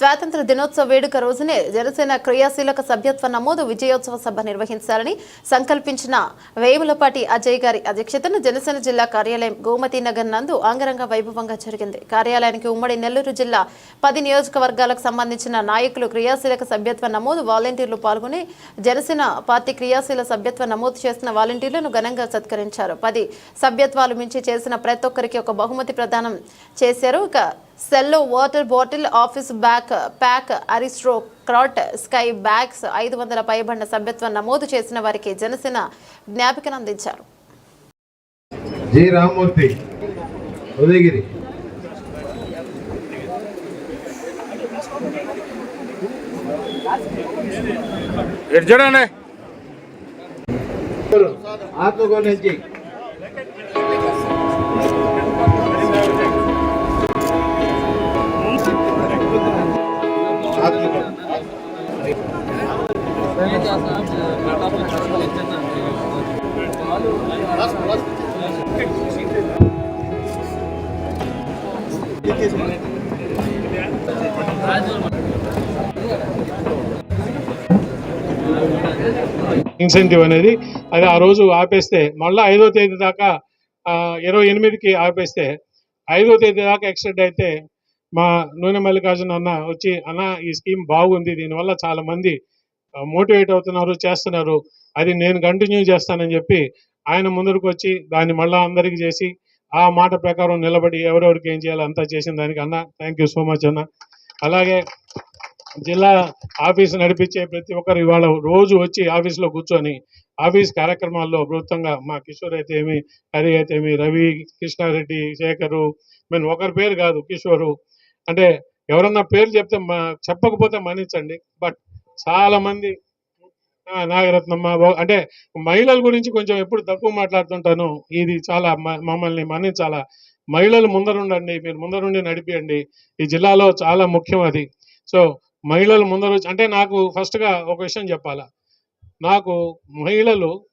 స్వాతంత్ర దినోత్సవ వేడుక రోజునే జనసేన క్రియాశీలక సభ్యత్వ నమోదు విజయోత్సవ సభ నిర్వహించాలని సంకల్పించిన వేములపాటి అజయ్ గారి అధ్యక్షతన జనసేన జిల్లా కార్యాలయం గోమతి నగర్ నందు అంగరంగ వైభవంగా జరిగింది. కార్యాలయానికి ఉమ్మడి నెల్లూరు జిల్లా పది నియోజకవర్గాలకు సంబంధించిన నాయకులు క్రియాశీలక సభ్యత్వ నమోదు వాలంటీర్లు పాల్గొని జనసేన పార్టీ క్రియాశీల సభ్యత్వ నమోదు చేసిన వాలంటీర్లను ఘనంగా సత్కరించారు. పది సభ్యత్వాలు మించి చేసిన ప్రతి ఒక్కరికి ఒక బహుమతి ప్రదానం చేశారు. ఇక సెల్లో water bottle office bag pack aristocrat sky bags ఐదు వందల పైబడిన సభ్యత్వం నమోదు చేసిన వారికి జనసేన జ్ఞాపికను అందించారు. జి ఉదయగిరి. నుంచి. ఇన్సెంటివ్ అనేది అది ఆ రోజు ఆపేస్తే మళ్ళీ ఐదో తేదీ దాకా ఇరవై ఎనిమిదికి ఆపేస్తే ఐదో తేదీ దాకా ఎక్స్టెండ్ అయితే మా నూనె మల్లికార్జున అన్న వచ్చి అన్న ఈ స్కీమ్ బాగుంది. దీనివల్ల చాలా మంది మోటివేట్ అవుతున్నారు చేస్తున్నారు. అది నేను కంటిన్యూ చేస్తానని చెప్పి ఆయన ముందరకు వచ్చి దాన్ని మళ్ళా అందరికి చేసి ఆ మాట ప్రకారం నిలబడి ఎవరెవరికి ఏం చేయాలో అంతా చేసిన దానికి అన్న థ్యాంక్ యూ సో మచ్ అన్న. అలాగే జిల్లా ఆఫీస్ నడిపించే ప్రతి ఒక్కరు ఇవాళ రోజు వచ్చి ఆఫీస్లో కూర్చొని ఆఫీస్ కార్యక్రమాల్లో వృత్తంగా మా కిషోర్ అయితే ఏమి హరి అయితే ఏమి రవి కృష్ణారెడ్డి శేఖరు మేము ఒకరి పేరు కాదు కిషోరు అంటే ఎవరన్నా పేరు చెప్తే మా- చెప్పకపోతే మన్నించండి. బట్ చాలా మంది నాగరత్నమ్మ అంటే మహిళల గురించి కొంచెం ఎప్పుడు తక్కువ మాట్లాడుతుంటాను. ఇది చాలా మ- మమ్మల్ని మన్నించాలా? మహిళలు ముందరుండండి మీరు ముందరుండి నడిపియండి. ఈ జిల్లాలో చాలా ముఖ్యం అది. సో మహిళలు ముందర వచ్చి- అంటే నాకు ఫస్ట్గా ఒక విషయం చెప్పాలా? నాకు మహిళలు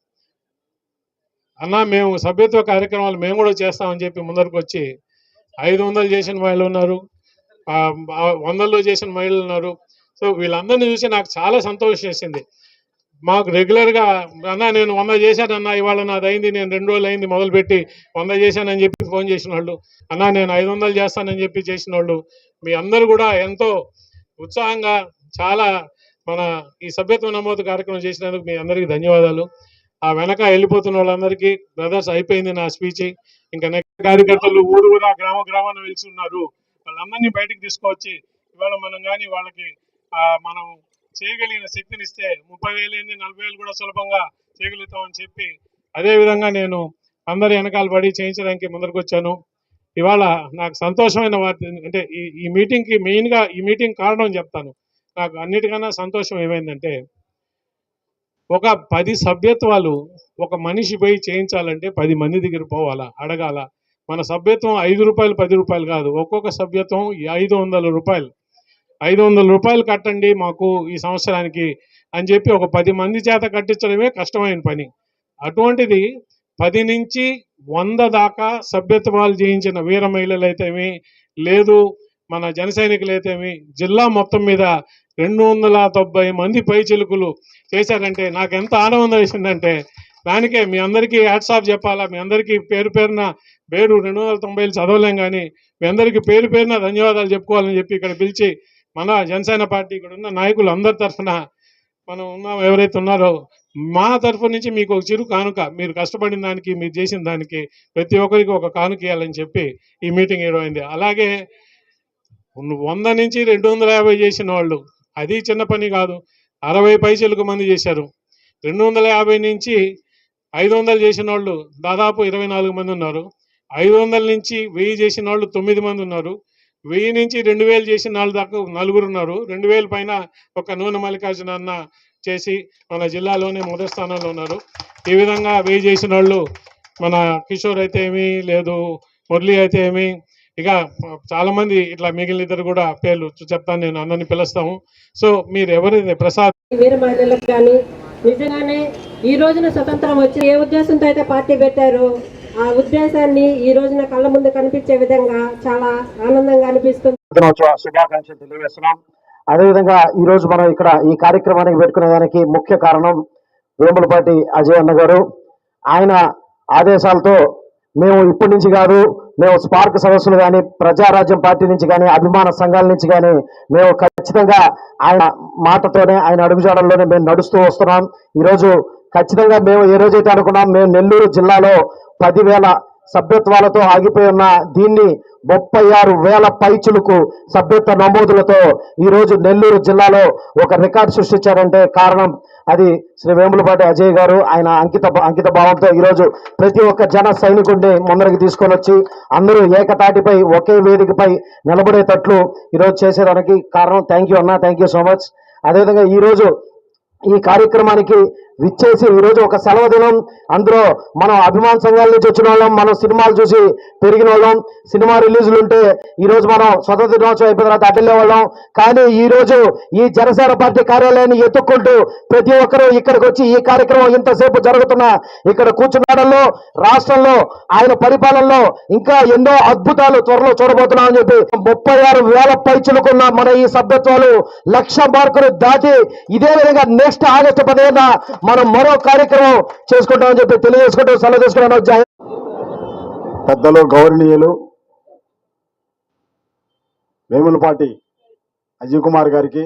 అన్నా మేము సభ్యత్వ కార్యక్రమాలు మేము కూడా చేస్తామని చెప్పి ముందరకు వచ్చి ఐదు వందలు చేసిన వాళ్ళు ఉన్నారు. వందల్లో చేసిన మహిళలు ఉన్నారు. సో వీళ్ళందరినీ చూసి నాకు చాలా సంతోషం వేసింది. మాకు రెగ్యులర్గా అన్న నేను వంద చేశానన్నా ఇవాళ నాది అయింది నేను రెండు రోజులు అయింది మొదలుపెట్టి వంద చేశానని చెప్పి ఫోన్ చేసిన వాళ్ళు అన్న నేను ఐదు వందలు చేస్తానని చెప్పి చేసిన వాళ్ళు మీ అందరూ కూడా ఎంతో ఉత్సాహంగా చాలా మన ఈ సభ్యత్వ నమోదు కార్యక్రమం చేసినందుకు మీ అందరికీ ధన్యవాదాలు. ఆ వెనక వెళ్ళిపోతున్న వాళ్ళందరికీ బ్రదర్స్ అయిపోయింది నా స్పీచ్. ఇంకా నెక్స్ట్ కార్యకర్తలు ఊరు ఊరా గ్రామ గ్రామాన్ని వెలిసి ఉన్నారు వాళ్ళందరినీ బయటకు తీసుకొచ్చి ఇవాళ మనం కానీ వాళ్ళకి ఆ, మనం చేయగలిగిన శక్తిని ఇస్తే ముప్పై వేలు నలభై వేలు కూడా సులభంగా చేయగలుగుతామని చెప్పి అదేవిధంగా నేను అందరి వెనకాల పడి చేయించడానికి ముందరకు వచ్చాను. ఇవాళ నాకు సంతోషమైన వార్త అంటే ఈ ఈ మీటింగ్కి మెయిన్గా ఈ మీటింగ్ కారణం చెప్తాను. నాకు అన్నిటికన్నా సంతోషం ఏమైందంటే ఒక పది సభ్యత్వాలు ఒక మనిషి పోయి చేయించాలంటే పది మంది దగ్గర పోవాలా అడగాల? మన సభ్యత్వం ఐదు రూపాయలు పది రూపాయలు కాదు. ఒక్కొక్క సభ్యత్వం ఐదు వందల రూపాయలు. ఐదు వందల రూపాయలు కట్టండి మాకు ఈ సంవత్సరానికి అని చెప్పి ఒక పది మంది చేత కట్టించడమే కష్టమైన పని. అటువంటిది పది నుంచి వంద దాకా సభ్యత్వాలు చేయించిన వీర మహిళలు అయితేమి లేదు మన జన సైనికులు జిల్లా మొత్తం మీద రెండు వందల తొంభై మంది పై చిలుకులు చేశారంటే నాకు ఎంత ఆనందం వేసిందంటే దానికే మీ అందరికీ హ్యాట్సాప్ చెప్పాలా? మీ అందరికీ పేరు పేరున పేరు రెండు వందల తొంభైలు చదవలేం కానీ మీ అందరికీ పేరు పేరున ధన్యవాదాలు చెప్పుకోవాలని చెప్పి ఇక్కడ పిలిచి మన జనసేన పార్టీ ఇక్కడ ఉన్న నాయకులు అందరి తరఫున మనం ఉన్నాం. ఎవరైతే ఉన్నారో మా తరఫు నుంచి మీకు ఒక చిరు కానుక. మీరు కష్టపడిన దానికి మీరు చేసిన దానికి ప్రతి ఒక్కరికి ఒక కానుక ఇవ్వాలని చెప్పి ఈ మీటింగ్ ఏడవైంది అలాగే వంద నుంచి రెండు వందల యాభై చేసిన వాళ్ళు అది చిన్న పని కాదు. అరవై పైసలకు మంది చేశారు. రెండు వందల యాభై నుంచి ఐదు వందలు చేసిన వాళ్ళు దాదాపు ఇరవై నాలుగు మంది ఉన్నారు. ఐదు వందల నుంచి వెయ్యి చేసిన వాళ్ళు తొమ్మిది మంది ఉన్నారు. వెయ్యి నుంచి రెండు వేలు చేసిన వాళ్ళు దాకా నలుగురు ఉన్నారు. రెండు వేల పైన ఒక నూనె మల్లికార్జున అన్న చేసి మన జిల్లాలోనే మొదటి స్థానంలో ఉన్నారు. ఈ విధంగా వెయ్యి చేసిన వాళ్ళు మన కిషోర్ అయితే ఏమి లేదు మురళి అయితే ఏమి. ఇక చాలామంది ఇట్లా మిగిలిన ఇద్దరు కూడా పేర్లు చెప్తాను నేను అన్నని పిలుస్తాము. సో మీరు ఎవరైతే ప్రసాద్ వీర మహిళలకు కానీ నిజంగానే ఈ రోజున స్వతంత్రం వచ్చి ఏ ఉద్దేశంతో అయితే పార్టీ పెట్టారు? ఆ ఉద్దేశాన్ని ఈ రోజున కళ్ళ ముందు కనిపించే విధంగా చాలా ఆనందంగా అనిపిస్తుంది. శుభాకాంక్షలు తెలియజేస్తున్నాం. అదేవిధంగా ఈ రోజు మనం ఇక్కడ ఈ కార్యక్రమానికి పెట్టుకునే దానికి ముఖ్య కారణం వేములపాటి అజయ్ అన్న గారు. ఆయన ఆదేశాలతో మేము ఇప్పటి నుంచి కాదు మేము స్పార్క్ సదస్సులు కానీ ప్రజారాజ్యం పార్టీ నుంచి కానీ అభిమాన సంఘాల నుంచి కానీ మేము ఖచ్చితంగా ఆయన మాటతోనే ఆయన అడుగుజాడల్లోనే మేము నడుస్తూ వస్తున్నాం. ఈరోజు ఖచ్చితంగా మేము ఏ రోజైతే అనుకున్నాం మేము నెల్లూరు జిల్లాలో పదివేల సభ్యత్వాలతో ఆగిపోయి ఉన్న దీన్ని ముప్పై ఆరు వేల పైచులకు సభ్యత్వ నమోదులతో ఈరోజు నెల్లూరు జిల్లాలో ఒక రికార్డు సృష్టించారంటే కారణం అది శ్రీ వేములపాటి అజయ్ గారు. ఆయన అంకిత అంకిత భావంతో ఈరోజు ప్రతి ఒక్క జన సైనికుడిని ముందరికి తీసుకొని వచ్చి అందరూ ఏకతాటిపై ఒకే వేదికపై నిలబడేటట్లు ఈరోజు చేసేదానికి కారణం. థ్యాంక్ యూ అన్న థ్యాంక్ యూ సో మచ్. అదేవిధంగా ఈరోజు ఈ కార్యక్రమానికి విచ్చేసి ఈరోజు ఒక సెలవు దినం. అందులో మనం అభిమాన సంఘాల నుంచి వచ్చిన వాళ్ళం మనం సినిమాలు చూసి పెరిగిన వాళ్ళం సినిమా రిలీజులు ఉంటే ఈ రోజు మనం స్వతంత్ర దినోత్సవం అయిపోయిన తర్వాత అటెళ్ళే వాళ్ళం. కానీ ఈ రోజు ఈ జనసేన పార్టీ కార్యాలయాన్ని ఎత్తుక్కుంటూ ప్రతి ఒక్కరూ ఇక్కడికి వచ్చి ఈ కార్యక్రమం ఇంతసేపు జరుగుతున్న ఇక్కడ కూర్చున్నాడల్లో రాష్ట్రంలో ఆయన పరిపాలనలో ఇంకా ఎన్నో అద్భుతాలు త్వరలో చూడబోతున్నామని చెప్పి ముప్పై ఆరు వేల పైచులుకున్న మన ఈ సభ్యత్వాలు లక్ష మార్కులు దాటి ఇదే విధంగా నెక్స్ట్ ఆగస్టు పదిహేను మనం మరో కార్యక్రమం చేసుకుంటామని చెప్పి తెలియజేసుకుంటూ సెలవు తీసుకున్నాను. వచ్చా పెద్దలు గౌరవనీయులు వేములపాటి అజయ్ కుమార్ గారికి